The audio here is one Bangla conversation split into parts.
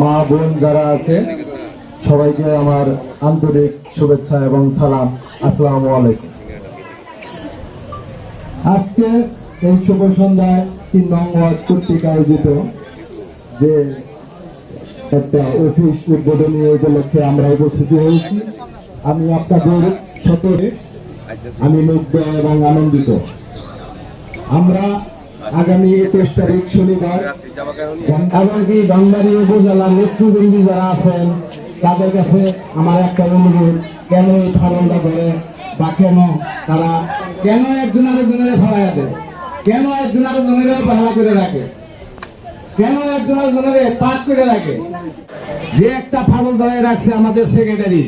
মা, বোন যারা আছে, সবাইকে আমার আন্তরিক শুভেচ্ছা এবং সালাম। আসসালামু আলাইকুম। আজকে এই শুভ সন্ধ্যায় তিন নং ওয়ার্ড কর্তৃক আয়োজিত যে একটা অফিস উদ্বোধনী উপলক্ষে আমরা উপস্থিত হয়েছি। আমি আপনাদের সতরে আমি মুগ্ধ এবং আনন্দিত। আমরা আগামী একুশ তারিখ শনিবার, এমনকি বাংলারি উপজেলা নেতৃবৃন্দ যারা আছেন, তাদের কাছে আমার একটা অনুরোধ, কেন এই ফারণটা করে বা কেন তারা, কেন একজন আরেকজনের ফেলাইয়া দেয়? কেন একজন আরেকজনের ভাড়া করে রাখে? কেন একজন আরেকজনের পাক করে রাখে? যে একটা ফাটল ধরে রাখছে আমাদের সেক্রেটারি।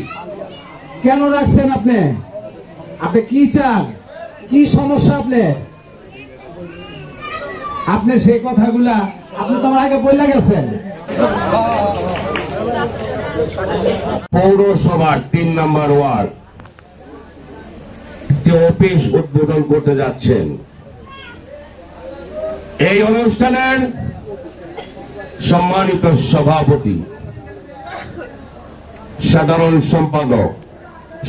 কেন রাখছেন আপনি? আপনি কি চান? কি সমস্যা আপনি? আপনি সেই কথাগুলা, আপনি তো আমার আগে বলে গেছেন। পৌরসভার তিন নম্বর ওয়ার্ড। অফিস উদ্বোধন করতে যাচ্ছেন। এই অনুষ্ঠানের সম্মানিত সভাপতি, সাধারণ সম্পাদক,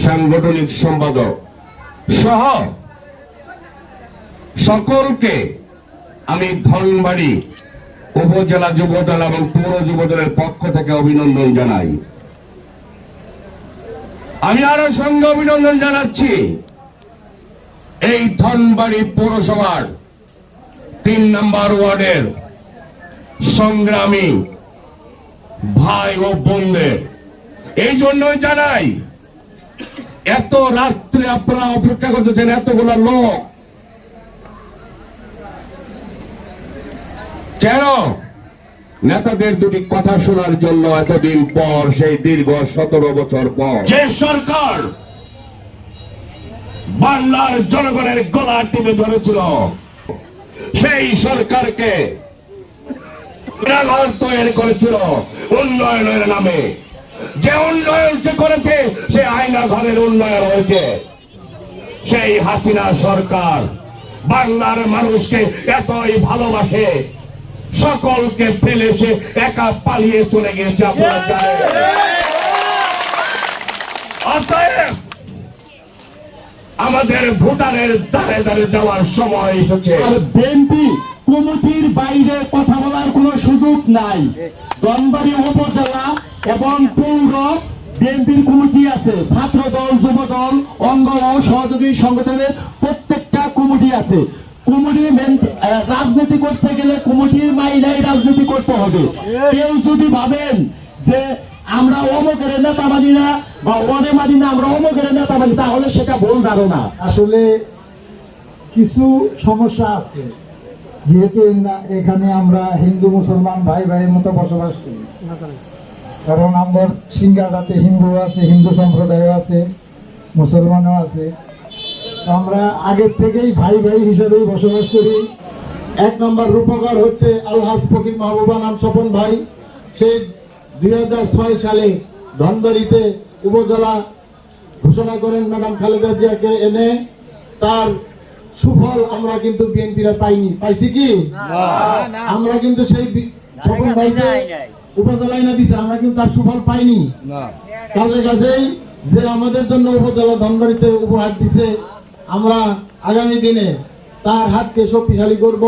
সাংগঠনিক সম্পাদক সহ সকলকে আমি ধনবাড়ি উপজেলা যুবদল এবং পৌর যুবদলের পক্ষ থেকে অভিনন্দন জানাই। আমি আরও সঙ্গে অভিনন্দন জানাচ্ছি। এই ধনবাড়ি পৌরসভার তিন নম্বর ওয়ার্ডের সংগ্রামী ভাই ও বোনদের। এই জন্যই জানাই, এত রাত্রে আপনারা অপেক্ষা করতেছেন, এতগুলো লোক কেন? নেতাদের দুটি কথা শোনার জন্য এতদিন পর, সেই দীর্ঘ সতেরো বছর পর। যে সরকার বাংলার জনগণের গলা টিপে ধরেছিল, সেই সরকারকে তৈরি করেছিল উন্নয়নের নামে। যে উন্নয়ন সে করেছে, সে আয়না ঘরের উন্নয়ন হয়েছে। সেই হাসিনা সরকার বাংলার মানুষকে এতই ভালোবাসে সকলকে ফেলে সে একা পালিয়ে চলে গিয়েছে আপনারা জানেন অতএব আমাদের ভুটানের দ্বারে দ্বারে যাওয়ার সময় এসেছে। আর বিএনপি কমিটির বাইরে কথা বলার কোনো সুযোগ নাই। দনবাড়ি উপজেলা এবং পৌর বিএনপির কমিটি আছে। ছাত্র দল যুব দল অঙ্গ ও সহযোগী সংগঠনের প্রত্যেকটা কমিটি আছে। কমিটি রাজনীতি করতে গেলে কমিটির মাইনাই রাজনীতি করতে হবে। কেউ যদি ভাবেন যে আমরা অমুকের নেতা মানি না বা ওরে মানি না আমরা অমুকের নেতা মানি তাহলে সেটা ভুল ধারণা। আসলে কিছু সমস্যা আছে। যেহেতু এখানে আমরা হিন্দু মুসলমান ভাই ভাইয়ের মতো বসবাস করি। কারণ আমার সিঙ্গাটাতে হিন্দু আছে হিন্দু সম্প্রদায় আছে মুসলমানও আছে। আমরা আগের থেকেই ভাই ভাই হিসেবেই বসবাস করি। এক নম্বর রূপকার হচ্ছে আলহাজ ফকির মাহবুবা নাম স্বপন ভাই। সে দুই সালে ধনবাড়িতে উপজেলা ঘোষণা করেন ম্যাডাম খালেদা জিয়াকে এনে। তার সুফল আমরা কিন্তু বিএনপিরা পাইনি। পাইছি কি? আমরা কিন্তু সেই স্বপন ভাইকে উপজেলায় না দিছে আমরা কিন্তু তার সুফল পাইনি। কাজে কাজেই যে আমাদের জন্য উপজেলা ধনবাড়িতে উপহার দিছে আমরা আগামী দিনে তার হাতকে শক্তিশালী করব।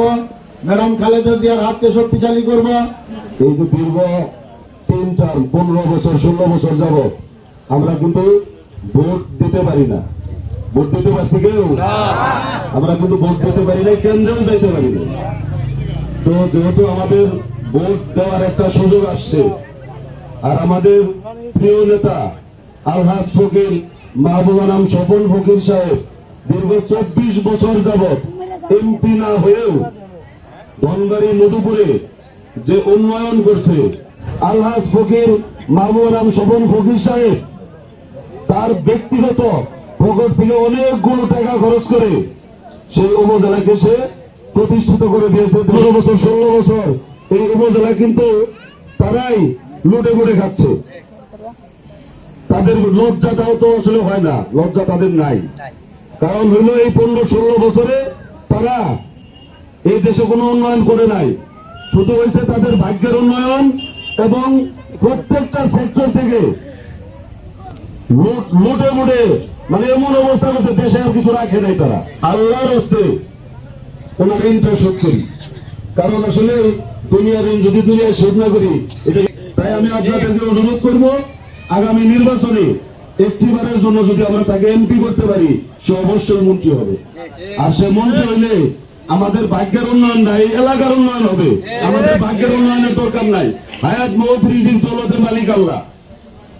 ম্যাডাম খালেদা জিয়ার হাতকে শক্তিশালী করব। এই যে দীর্ঘ তিন চার পনেরো বছর ষোলো বছর যাব আমরা কিন্তু ভোট দিতে পারি না। ভোট দিতে পারছি কেউ? আমরা কিন্তু ভোট দিতে পারি না কেন্দ্রেও যাইতে পারি না তো যেহেতু আমাদের ভোট দেওয়ার একটা সুযোগ আসছে আর আমাদের প্রিয় নেতা আলহাজ ফকির মাহবুবা নাম স্বপন ফকির সাহেব দীর্ঘ চব্বিশ বছর যাবৎ এমপি না হয়েও ধনবাড়ি, মধুপুরে যে উন্নয়ন করছে, আলহাজ ফকির নাম স্বপন ফকির সাহেব, তার ব্যক্তিগত পকেট থেকে অনেকগুলো টাকা খরচ করে সেই উপজেলাকে সে প্রতিষ্ঠিত করে দিয়েছে। পনেরো বছর, ষোলো বছর এই উপজেলা কিন্তু তারাই লুটে লুটে খাচ্ছে। তাদের লজ্জাটাও তো আসলে হয় না, লজ্জা তাদের নাই। কারণ হইল এই পনেরো ষোলো বছরে তারা এই দেশে কোনো উন্নয়ন করে নাই। শুধু হয়েছে তাদের ভাগ্যের উন্নয়ন এবং প্রত্যেকটা সেক্টর থেকে লুট মুটে মানে এমন অবস্থা করছে, দেশে আর কিছু রাখে নাই তারা। আল্লাহর হস্তে ওনার ঋণটা শোধ করি। কারণ আসলে দুনিয়া ঋণ যদি দুনিয়ায় শোধ না করি, এটা তাই আমি আপনাদেরকে অনুরোধ করব, আগামী নির্বাচনে একটিবারের জন্য যদি আমরা তাকে এমপি করতে পারি সে অবশ্যই মন্ত্রী হবে। আর সে মন্ত্রী হইলে আমাদের ভাগ্যের উন্নয়ন নাই এলাকার উন্নয়ন হবে। আমাদের ভাগ্যের উন্নয়নের দরকার নাই। হায়াত মহত রিজিক দৌলতের মালিক আল্লাহ।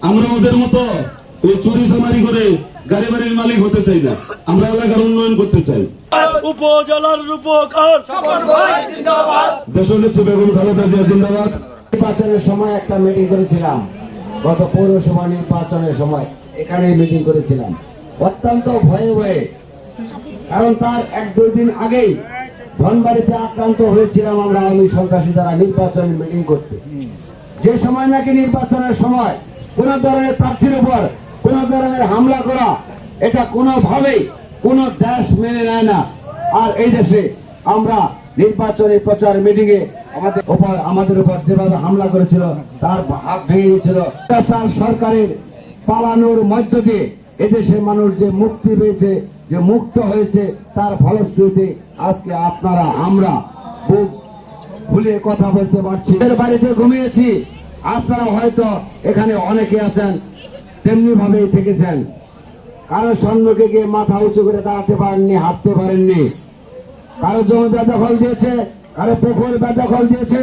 আমরা ওদের মতো এই চুরি চামারি করে গাড়ি বাড়ির মালিক হতে চাই না। আমরা এলাকার উন্নয়ন করতে চাই। উপজেলার রূপকার। দেশনেত্রী বেগম খালেদা জিয়া জিন্দাবাদ। নির্বাচনের সময় একটা মিটিং করেছিলাম। গত পৌরসভা নির্বাচনের সময় এখানে মিটিং করেছিলাম। অত্যন্ত ভয়ে ভয়ে। কারণ তার এক দুই দিন আগেই ধনবাড়িতে আক্রান্ত হয়েছিলাম আমরা আওয়ামী সন্ত্রাসী দ্বারা নির্বাচনের মিটিং করতে। যে সময় নাকি নির্বাচনের সময় কোন ধরনের প্রার্থীর উপর কোন ধরনের হামলা করা, এটা কোনোভাবেই কোন দেশ মেনে নেয় না। আর এই দেশে আমরা নির্বাচনী প্রচার মিটিং এ আমাদের উপর আমাদের উপর যেভাবে হামলা করেছিল, তার হাত ভেঙে গিয়েছিল। সরকারের পালানোর মধ্য দিয়ে এদেশের মানুষ যে মুক্তি পেয়েছে, যে মুক্ত হয়েছে, তার ফলশ্রুতি আজকে আপনারা, আমরা বুক ভুলে কথা বলতে পারছি। বাড়িতে ঘুমিয়েছি। আপনারা হয়তো এখানে অনেকে আছেন তেমনি ভাবেই থেকেছেন। কারও সন্মুখে গিয়ে মাথা উঁচু করে দাঁড়াতে পারেননি, হাঁটতে পারেননি। কারও জমি বেদখল দিয়েছে, কারও পুকুর বেদখল দিয়েছে,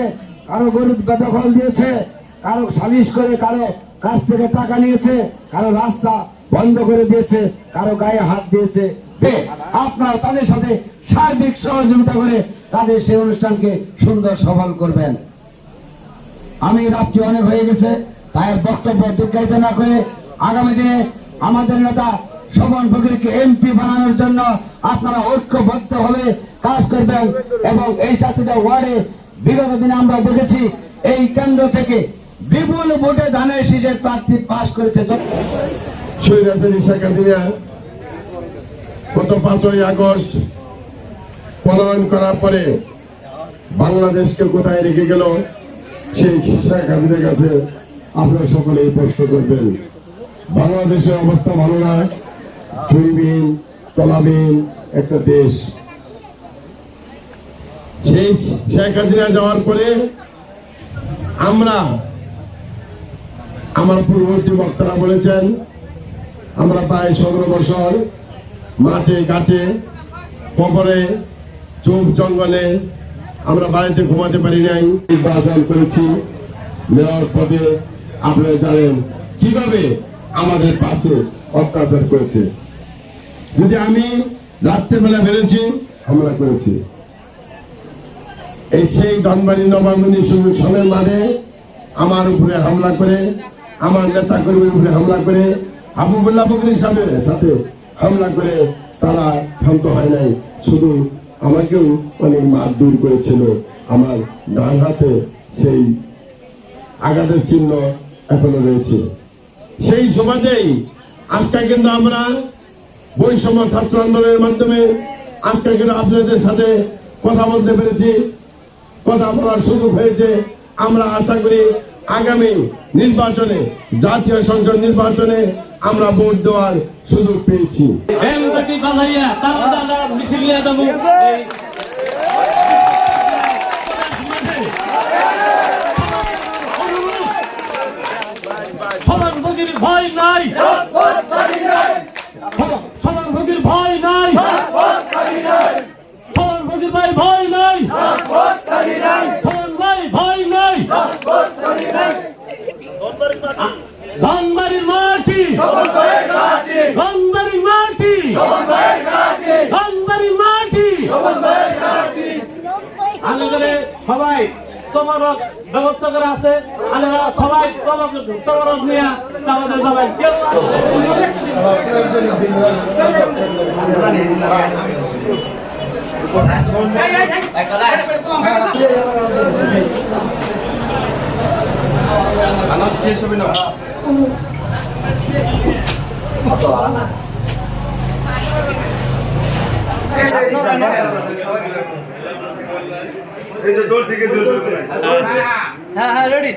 কারও গরু বেদখল দিয়েছে, কারও সালিশ করে কারও কাছ থেকে টাকা নিয়েছে, কারও রাস্তা বন্ধ করে দিয়েছে, কারও গায়ে হাত দিয়েছে। আপনারা তাদের সাথে সার্বিক সহযোগিতা করে তাদের সেই অনুষ্ঠানকে সুন্দর সফল করবেন। আমি রাত্রি অনেক হয়ে গেছে, তাই বক্তব্য দীর্ঘায়িত না করে আগামী দিনে আমাদের নেতা শোভন ফকিরকে এমপি বানানোর জন্য আপনারা ঐক্যবদ্ধ হবে কাজ করবেন এবং এই চারটিটা ওয়ার্ডে বিগত দিনে আমরা দেখেছি, এই কেন্দ্র থেকে বিপুল ভোটে ধানের শীষের প্রার্থী পাশ করেছে। গত পাঁচই আগস্ট পলায়ন করার পরে বাংলাদেশকে কোথায় রেখে গেল, সেই শেখ হাসিনার কাছে আপনারা সকলেই প্রশ্ন করবেন। বাংলাদেশের অবস্থা ভালো না চুরিবিহীন তলাবিহীন একটা দেশ। সেই শেখ হাসিনা যাওয়ার পরে আমরা, আমার পূর্ববর্তী বক্তারা বলেছেন আমরা প্রায় সতেরো বছর মাঠে, ঘাটে, কবরে, চোখ জঙ্গলে। আমরা বাড়িতে ঘুমাতে পারি নাই। নির্বাচন করেছি। মেয়র পদে আপনারা জানেন কীভাবে আমাদের পাশে অত্যাচার করেছে। যদি আমি রাত্রেবেলা বেরোছি হামলা করেছি। এই সেই ধনবাড়ি নবাঙ্গনী সনের মাঠে আমার উপরে হামলা করে, আমার নেতা কর্মীর উপরে হামলা করে হাবুবুল্লাহ ফকরির সাথে সাথে হামলা করে তারা ক্ষান্ত হয় নাই। শুধু আমাকেও অনেক মার দূর করেছিল। আমার ডান হাতে সেই আঘাতের চিহ্ন এখনও রয়েছে। সেই সমাজেই আজকে কিন্তু আমরা বৈষম্য ছাত্র আন্দোলনের মাধ্যমে আজকে কিন্তু আপনাদের সাথে কথা বলতে পেরেছি। কথা বলার সুযোগ হয়েছে। আমরা আশা করি আগামী নির্বাচনে, জাতীয় সংসদ নির্বাচনে আমরা ভোট দেওয়ার সুযোগ পেয়েছি। ভয় বাজাইয়া তার দাদা মিছিল নিয়ে দেবো সমান ভোগীর ভয় নাই সমান ভোগীর ভয় নাই সমান ভোগীর ভাই ভয় নাই সমান ভাই ভয় নাই ধনবাড়ির মাটি ধনবাড়ির মাটি ধনবাড়ির মাটি আলেগরে সবাই তোমার ব্যবস্থা করা আছে আলেগরা সবাই তোমার তোমার নিয়ে আমাদের সবাই কেউ हाँ हाँ सीके रेडी